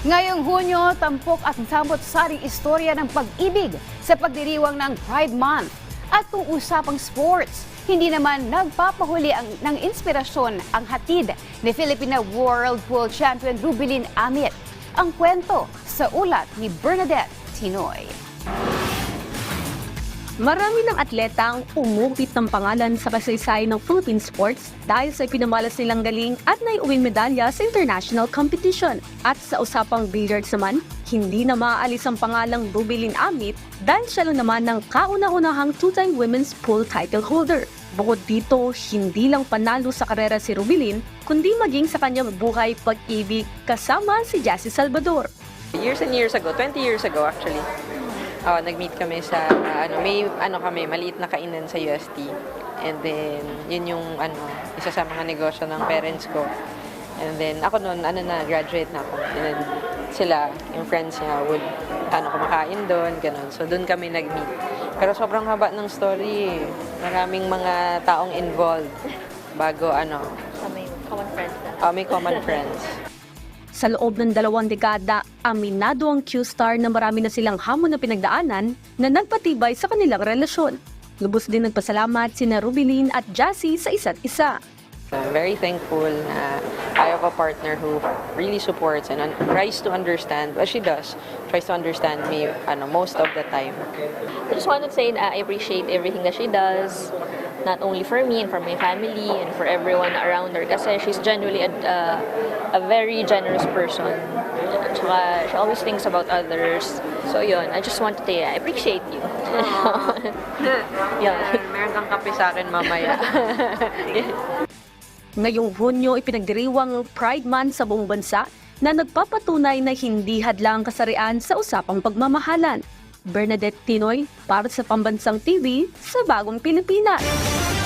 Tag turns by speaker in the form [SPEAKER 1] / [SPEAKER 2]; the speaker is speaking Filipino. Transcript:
[SPEAKER 1] Ngayong Hunyo, tampok at samot-saring istorya ng pag-ibig sa pagdiriwang ng Pride Month. At kung usapang sports, hindi naman nagpapahuli ang, ng inspirasyon ang hatid ni Filipina World Pool Champion Rubilin Amit. Ang kwento sa ulat ni Bernadette Tinoy.
[SPEAKER 2] Marami ng atleta ang umugit ng pangalan sa kasaysayan ng Philippine sports dahil sa pinamalas nilang galing at naiuwing medalya sa international competition. At sa usapang billiards naman, hindi na maaalis ang pangalang Rubilin Amit dahil siya lang naman ng kauna-unahang two-time women's pool title holder. Bukod dito, hindi lang panalo sa karera si Rubilin, kundi maging sa kanyang buhay pag-ibig kasama si Jessie Salvador.
[SPEAKER 3] Years and years ago, 20 years ago actually, uh, nag-meet kami sa, uh, ano, may, ano kami, maliit na kainan sa UST. And then, yun yung, ano, isa sa mga negosyo ng parents ko. And then, ako noon, ano na, graduate na ako. And then, sila, yung friends niya, would, ano, kumakain doon, ganun. So, doon kami nag-meet. Pero sobrang haba ng story. eh. Maraming mga taong involved bago, ano,
[SPEAKER 4] May common friends na.
[SPEAKER 3] uh, may common friends.
[SPEAKER 2] Sa loob ng dalawang dekada, aminado ang Q-Star na marami na silang hamon na pinagdaanan na nagpatibay sa kanilang relasyon. Lubos din nagpasalamat sina Rubilin at Jassy sa isa't isa.
[SPEAKER 3] I'm very thankful na I have a partner who really supports and un- tries to understand, as she does, tries to understand me ano, most of the time.
[SPEAKER 4] I just want to say that I appreciate everything that she does, not only for me and for my family and for everyone around her kasi she's genuinely a, uh, a very generous person. At saka she always thinks about others. So yun, I just want to say I appreciate you. yun.
[SPEAKER 3] Meron kang kape sa akin mamaya.
[SPEAKER 2] Ngayong Hunyo ipinagdiriwang ang Pride Month sa buong bansa na nagpapatunay na hindi hadlang ang kasarian sa usapang pagmamahalan. Bernadette Tinoy para sa Pambansang TV sa Bagong Pilipinas.